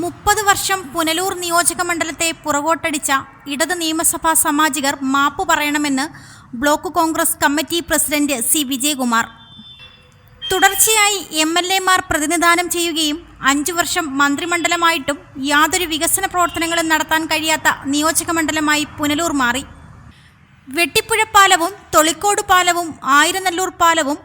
മുപ്പത് വർഷം പുനലൂർ നിയോജക മണ്ഡലത്തെ പുറകോട്ടടിച്ച ഇടത് നിയമസഭാ സാമാജികർ മാപ്പ് പറയണമെന്ന് block Congress committee president C Vijayakumar. തുടർച്ചയായി എം എൽ എമാർ പ്രതിനിധാനം ചെയ്യുകയും അഞ്ചു വർഷം മന്ത്രിമണ്ഡലമായിട്ടും യാതൊരു വികസന പ്രവർത്തനങ്ങളും നടത്താൻ കഴിയാത്ത നിയോജക മണ്ഡലമായി പുനലൂർ മാറി. വെട്ടിപ്പുഴ പാലവും തൊളിക്കോട് പാലവും ആയിരനല്ലൂർ പാലവും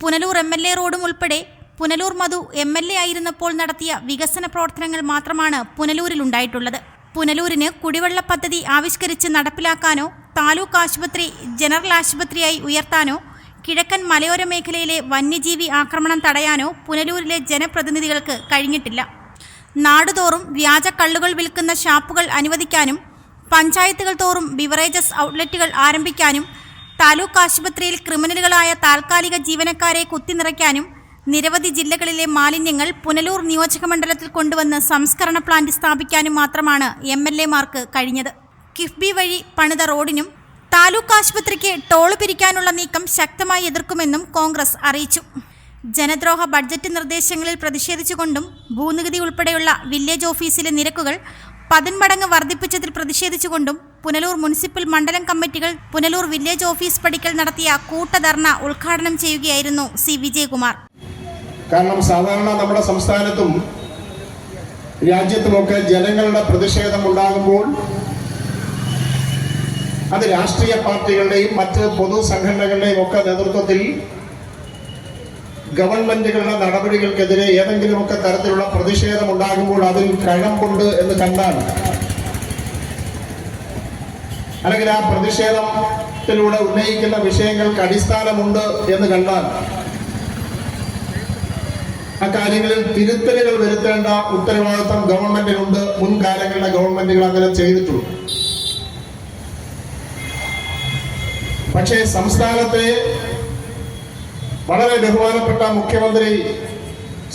പുനലൂർ എം എൽ എ റോഡും ഉൾപ്പെടെ Punalur Madhu M L A ആയിരുന്നപ്പോൾ നടത്തിയ വികസന പ്രവർത്തനങ്ങൾ മാത്രമാണ് പുനലൂരിലുണ്ടായിട്ടുള്ളത് പുനലൂരിന് കുടിവെള്ള പദ്ധതി ആവിഷ്കരിച്ച് നടപ്പിലാക്കാനോ താലൂക്ക് ആശുപത്രി ജനറൽ ആശുപത്രിയായി ഉയർത്താനോ കിഴക്കൻ മലയോര മേഖലയിലെ വന്യജീവി ആക്രമണം തടയാനോ പുനലൂരിലെ ജനപ്രതിനിധികൾക്ക് കഴിഞ്ഞിട്ടില്ല. നാടുതോറും വ്യാജ കള്ളുകൾ വിൽക്കുന്ന ഷാപ്പുകൾ അനുവദിക്കാനും പഞ്ചായത്തുകൾ തോറും ബിവറേജസ് ഔട്ട്ലെറ്റുകൾ ആരംഭിക്കാനും താലൂക്ക് ആശുപത്രിയിൽ ക്രിമിനലുകളായ താൽക്കാലിക ജീവനക്കാരെ കുത്തിനിറയ്ക്കാനും നിരവധി ജില്ലകളിലെ മാലിന്യങ്ങൾ പുനലൂർ നിയോജകമണ്ഡലത്തിൽ കൊണ്ടുവന്ന് സംസ്കരണ പ്ലാന്റ് സ്ഥാപിക്കാനും മാത്രമാണ് എം എൽ എമാർക്ക് കഴിഞ്ഞത്. കിഫ്ബി വഴി പണിത റോഡിനും താലൂക്ക് ആശുപത്രിക്ക് ടോൾ പിരിക്കാനുള്ള നീക്കം ശക്തമായി എതിർക്കുമെന്നും കോൺഗ്രസ് അറിയിച്ചു. ജനദ്രോഹ ബഡ്ജറ്റ് നിർദ്ദേശങ്ങളിൽ പ്രതിഷേധിച്ചുകൊണ്ടും ഭൂനികുതി ഉൾപ്പെടെയുള്ള വില്ലേജ് ഓഫീസിലെ നിരക്കുകൾ പതിന്മടങ്ങ് വർദ്ധിപ്പിച്ചതിൽ പ്രതിഷേധിച്ചുകൊണ്ടും പുനലൂർ മുനിസിപ്പൽ മണ്ഡലം കമ്മിറ്റികൾ പുനലൂർ വില്ലേജ് ഓഫീസ് പടിക്കൽ നടത്തിയ കൂട്ടധർണ ഉദ്ഘാടനം ചെയ്യുകയായിരുന്നു സി വിജയകുമാർ. കാരണം സാധാരണ നമ്മുടെ സംസ്ഥാനത്തും രാജ്യത്തുമൊക്കെ ജനങ്ങളുടെ പ്രതിഷേധം ഉണ്ടാകുമ്പോൾ അത് രാഷ്ട്രീയ പാർട്ടികളുടെയും മറ്റ് പൊതുസംഘടനകളുടെയും ഒക്കെ നേതൃത്വത്തിൽ ഗവൺമെന്റുകളുടെ നടപടികൾക്കെതിരെ ഏതെങ്കിലുമൊക്കെ തരത്തിലുള്ള പ്രതിഷേധം ഉണ്ടാകുമ്പോൾ അതിൽ കഴമ്പുണ്ട് എന്ന് കണ്ടാൽ അല്ലെങ്കിൽ ആ പ്രതിഷേധത്തിലൂടെ ഉന്നയിക്കുന്ന വിഷയങ്ങൾക്ക് അടിസ്ഥാനമുണ്ട് എന്ന് കണ്ടാൽ അക്കാര്യങ്ങളിൽ തിരുത്തലുകൾ വരുത്തേണ്ട ഉത്തരവാദിത്വം ഗവൺമെന്റിനുണ്ട്. മുൻകാലങ്ങളിലെ ഗവൺമെന്റുകൾ അങ്ങനെ ചെയ്തിട്ടുണ്ട്. പക്ഷേ സംസ്ഥാനത്തെ വളരെ ബഹുമാനപ്പെട്ട മുഖ്യമന്ത്രി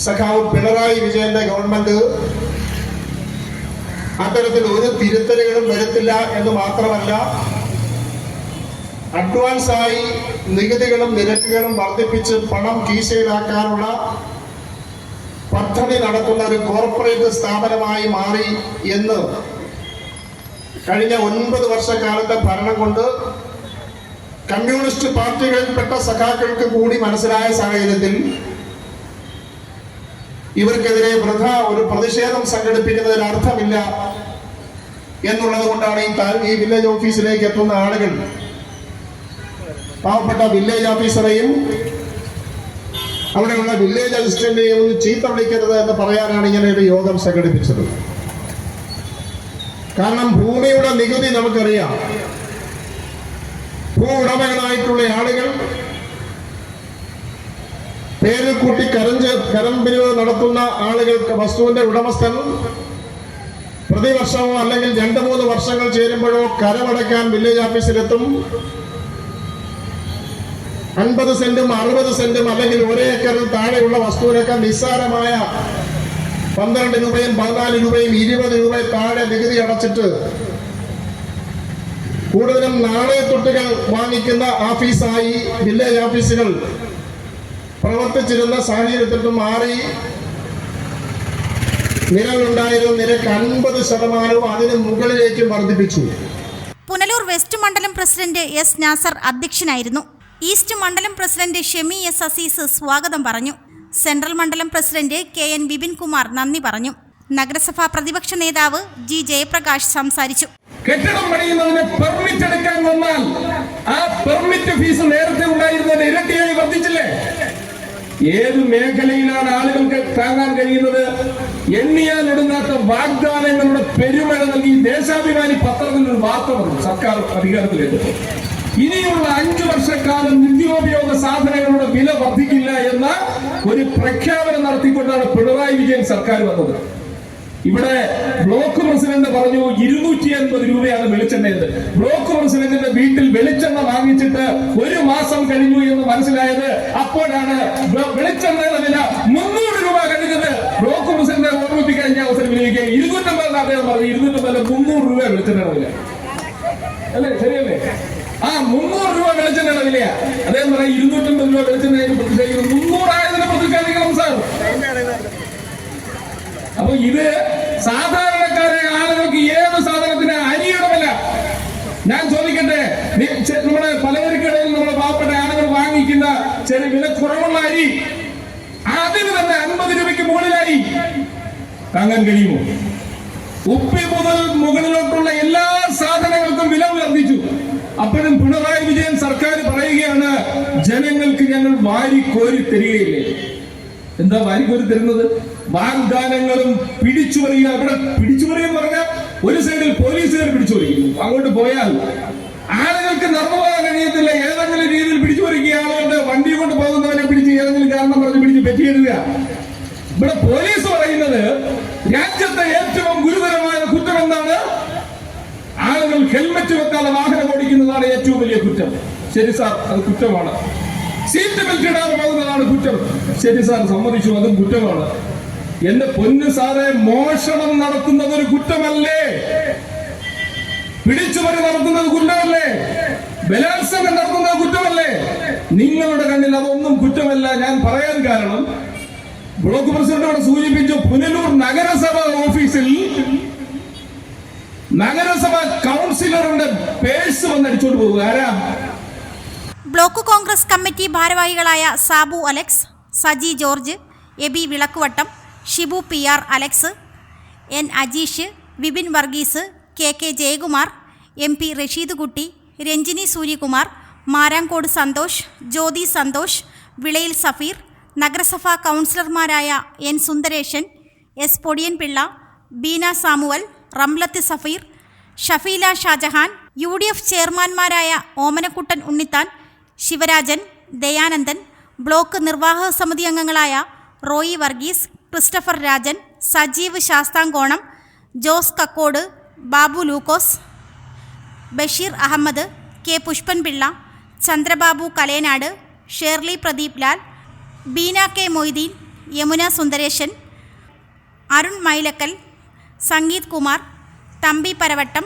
സഖാവ് പിണറായി വിജയന്റെ ഗവൺമെന്റ് അത്തരത്തിൽ ഒരു തിരുത്തലുകളും വരുത്തില്ല എന്ന് മാത്രമല്ല അഡ്വാൻസായി നികുതികളും നിരക്കുകളും വർദ്ധിപ്പിച്ച് പണം കീശയിലാക്കാനുള്ള പദ്ധതി നടത്തുന്ന ഒരു കോർപ്പറേറ്റ് സ്ഥാപനമായി മാറി എന്ന് കഴിഞ്ഞ ഒൻപത് വർഷക്കാലത്തെ ഭരണം കൊണ്ട് കമ്മ്യൂണിസ്റ്റ് പാർട്ടികളിൽപ്പെട്ട സഖാക്കൾക്ക് കൂടി മനസ്സിലായ സാഹചര്യത്തിൽ ഇവർക്കെതിരെ വൃഥ ഒരു പ്രതിഷേധം സംഘടിപ്പിക്കുന്നതിൽ അർത്ഥമില്ല എന്നുള്ളത് കൊണ്ടാണ് ഈ ഈ വില്ലേജ് ഓഫീസിലേക്ക് എത്തുന്ന ആളുകൾ. പാവപ്പെട്ട വില്ലേജ് ഓഫീസറെയും അവിടെയുള്ള വില്ലേജ് അസിസ്റ്റന്റിനെയും ഒന്ന് ചീത്ത വിളിക്കരുത് എന്ന് പറയാനാണ് ഇങ്ങനെ ഒരു യോഗം സംഘടിപ്പിച്ചത്. കാരണം ഭൂമിയുടെ നികുതി നമുക്കറിയാം. ഭൂ ഉടമകളായിട്ടുള്ള ആളുകൾ പേരിൽ കൂട്ടി കരഞ്ച് കരമ്പിരിവ് നടത്തുന്ന ആളുകൾക്ക് വസ്തുവിന്റെ ഉടമസ്ഥൻ പ്രതിവർഷമോ അല്ലെങ്കിൽ രണ്ട് മൂന്ന് വർഷങ്ങൾ ചേരുമ്പോഴോ കരമടയ്ക്കാൻ വില്ലേജ് ഓഫീസിലെത്തും അൻപത് സെന്റും അറുപത് സെന്റും അല്ലെങ്കിൽ ഒരേ ഏക്കറിൽ താഴെയുള്ള വസ്തുവിനൊക്കെ നിസ്സാരമായ പന്ത്രണ്ട് രൂപയും പതിനാല് രൂപയും ഇരുപത് രൂപയും താഴെ നികുതി അടച്ചിട്ട് കൂടുതലും നാണയത്തൊട്ടുകൾ വാങ്ങിക്കുന്ന ഓഫീസായി വില്ലേജ് ഓഫീസുകൾ പ്രവർത്തിച്ചിരുന്ന സാഹചര്യത്തിൽ മാറി. നിലവിലുണ്ടായിരുന്ന നിരക്ക് അൻപത് ശതമാനവും അതിന് മുകളിലേക്ക് വർദ്ധിപ്പിച്ചു. പുനലൂർ വെസ്റ്റ് മണ്ഡലം പ്രസിഡന്റ് എസ് നാസർ അധ്യക്ഷനായിരുന്നു. ഈസ്റ്റ് മണ്ഡലം പ്രസിഡന്റ് ഷെമി എസ് അസീസ് സ്വാഗതം പറഞ്ഞു. സെൻട്രൽ മണ്ഡലം president K N Bipin Kumar നന്ദി പറഞ്ഞു. നഗരസഭാ പ്രതിപക്ഷ നേതാവ് ജി ജയപ്രകാശ് സംസാരിച്ചു. കെട്ടിടം പണിയുന്നതിന് പെർമിറ്റ് എടുക്കാൻ വന്നാൽ ആ പെർമിറ്റ് ഫീസ് ഇരട്ടിയായി ഏത് മേഖലയിലാണ് ആളുകൾക്ക് താങ്ങാൻ കഴിയുന്നത്? എണ്ണിയാൽ ഒടുങ്ങാത്ത വാഗ്ദാനങ്ങളുടെ പെരുമഴ നൽകി ദേശാഭിമാനി പത്രത്തിൽ ഒരു വാർത്ത പറഞ്ഞു സർക്കാർ അധികാരത്തിലെടുത്തു. ഇനിയുള്ള അഞ്ചു വർഷക്കാലം നിത്യോപയോഗ സാധനങ്ങളുടെ വില വർദ്ധിക്കില്ല എന്ന ഒരു പ്രഖ്യാപനം നടത്തിക്കൊണ്ടാണ് പിണറായി വിജയൻ സർക്കാർ വന്നത്. ഇവിടെ ബ്ലോക്ക് പ്രസിഡന്റ് പറഞ്ഞു ഇരുന്നൂറ്റി അൻപത് രൂപയാണ് വെളിച്ചെണ്ണയത് ബ്ലോക്ക് പ്രസിഡന്റിന്റെ വീട്ടിൽ വെളിച്ചെണ്ണ വാങ്ങിച്ചിട്ട് ഒരു മാസം കഴിഞ്ഞു എന്ന് മനസ്സിലായത് അപ്പോഴാണ് വെളിച്ചെണ്ണയുടെ വില മുന്നൂറ് രൂപ കഴിഞ്ഞത്. ബ്ലോക്ക് പ്രസിഡന്റ് ഓർമ്മിപ്പിക്കാൻ ഞാൻ അവസരം വിനിയോഗിക്കുക ഇരുന്നൂറ്റമ്പത് അദ്ദേഹം പറഞ്ഞു ഇരുന്നൂറ്റമ്പത് മുന്നൂറ് രൂപ വെളിച്ചെണ്ണയുടെ വില. അല്ലേ? ശരിയല്ലേ? ആ മുന്നൂറ് രൂപ വെളിച്ചെണ്ണ വിലയാ. അദ്ദേഹം പറയാം ഇരുന്നൂറ്റമ്പത് രൂപ വെളിച്ചെണ്ണ പ്രതിഷേധിക്കുന്നു മുന്നൂറായതിനെ പ്രതിഷേധിക്കണം സാർ. അപ്പൊ ഇത് സാധാരണക്കാരെ ആളുകൾക്ക് ഏത് സാധനത്തിന് അരിയിടമല്ല വില? ഞാൻ ചോദിക്കട്ടെ നമ്മുടെ പലചരക്കിടയിൽ നമ്മുടെ പാവപ്പെട്ട ആളുകൾ വാങ്ങിക്കുന്ന ചെറിയ വില കുറവുള്ള അരി അതിന് തന്നെ അൻപത് രൂപയ്ക്ക് മുകളിലായി. താങ്ങാൻ കഴിയുമോ? ഉപ്പി മുതൽ മുകളിലോട്ടുള്ള എല്ലാ സാധനങ്ങൾക്കും വില വർദ്ധിച്ചു അപ്പോഴും പിണറായി വിജയൻ സർക്കാർ പറയുകയാണ് ജനങ്ങൾക്ക് ഞങ്ങൾ വാരിക്കോരി തരികയില്ലേ? എന്താ വാരിക്കോരി തരുന്നത്? വാഗ്ദാനങ്ങളും പിടിച്ചുപറിയുക. അവിടെ പിടിച്ചുപറിയെന്ന് പറഞ്ഞാൽ ഒരു സൈഡിൽ പോലീസുകാർ പിടിച്ചുപറിക്കുന്നു അങ്ങോട്ട് പോയാൽ ആളുകൾക്ക് നടന്നുപോകാൻ കഴിയത്തില്ല. ഏതെങ്കിലും രീതിയിൽ പിടിച്ചുപറിക്കുക. ആളുകളുടെ വണ്ടി കൊണ്ട് പോകുന്നവനെ പിടിച്ച് ഏതെങ്കിലും കാരണം പറഞ്ഞ് പിടിച്ച് പറ്റിയിടുക. ഇവിടെ പോലീസ് പറയുന്നത് രാജ്യത്തെ ഏറ്റവും ഗുരുതരമായ കുറ്റം എന്താണ് ആളുകൾ ഹെൽമറ്റ് വെക്കാതെ വാഹനം ഓടിക്കുന്നതാണ് ഏറ്റവും വലിയ കുറ്റം. ശരി സാർ അത് കുറ്റമാണ്. സീറ്റ് ബെൽറ്റ് ഇടാതെ പോകുന്നതാണ് കുറ്റം. ശരി സാർ സമ്മതിച്ചു അതും കുറ്റമാണ്. എന്റെ പൊന്നു സാറെ മോഷണം നടത്തുന്നത് ഒരു കുറ്റമല്ലേ? പിടിച്ചുപറി നടത്തുന്നത് കുറ്റമല്ലേ? ബലാത്സംഗം നടത്തുന്നത് കുറ്റമല്ലേ? നിങ്ങളുടെ കണ്ണിൽ അതൊന്നും കുറ്റമല്ല. ഞാൻ പറയാൻ കാരണം ബ്ലോക്ക് പ്രസിഡന്റ് അവിടെ സൂചിപ്പിച്ചു പുനലൂർ നഗരസഭ കൗൺസിലറുടെ പേഴ്സ് വന്ന് അടിച്ചോണ്ട് പോകുക ആരാ? ബ്ലോക്ക് കോൺഗ്രസ് കമ്മിറ്റി ഭാരവാഹികളായ Sabu Alex Saji George Aby Vilakkuvattam Shibu P R Alex N Ajeesh Vipin Varghese K K Jayakumar M P Rasheed Kutty Ranjini Suryakumar Marankode Santhosh ജ്യോതി സന്തോഷ് വിളയിൽ സഫീർ നഗരസഭാ കൗൺസിലർമാരായ N Sundaresan S Podiyan Pillai Beena Samuel Ramlath Safeer Shafeela Shajahan U D F ചെയർമാൻമാരായ Omanakuttan Unnithan Sivarajan Dayanandan block നിർവാഹക സമിതി അംഗങ്ങളായ Roy Varghese Christopher Rajan Sajeev Sasthamkonam Jose Kakkodu Babu Lukose Basheer Ahmed K Pushpanpillai Chandrababu Kalenad Shirley Pradeep Lal Beena K Moideen Yamuna Sundaresan Arun Mylakkal Sangeeth Kumar Thampi Paravattam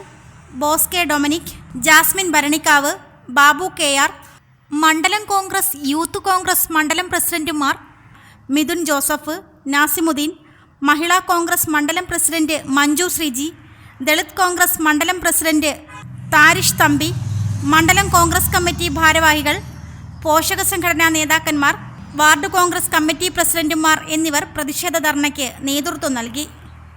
Bose K Dominic Jasmine Bharanikkavu Babu K R മണ്ഡലം Congress youth Congress മണ്ഡലം പ്രസിഡന്റുമാർ Mithun Joseph Nasimuddeen Mahila Congress മണ്ഡലം president Manju Sreeji Dalit Congress മണ്ഡലം president Tharish Thampi മണ്ഡലം Congress committee ഭാരവാഹികൾ പോഷക സംഘടനാ നേതാക്കന്മാർ വാർഡ് കോൺഗ്രസ് കമ്മിറ്റി പ്രസിഡന്റുമാർ എന്നിവർ പ്രതിഷേധ ധർണയ്ക്ക് നേതൃത്വം നൽകി.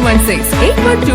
one six eight one two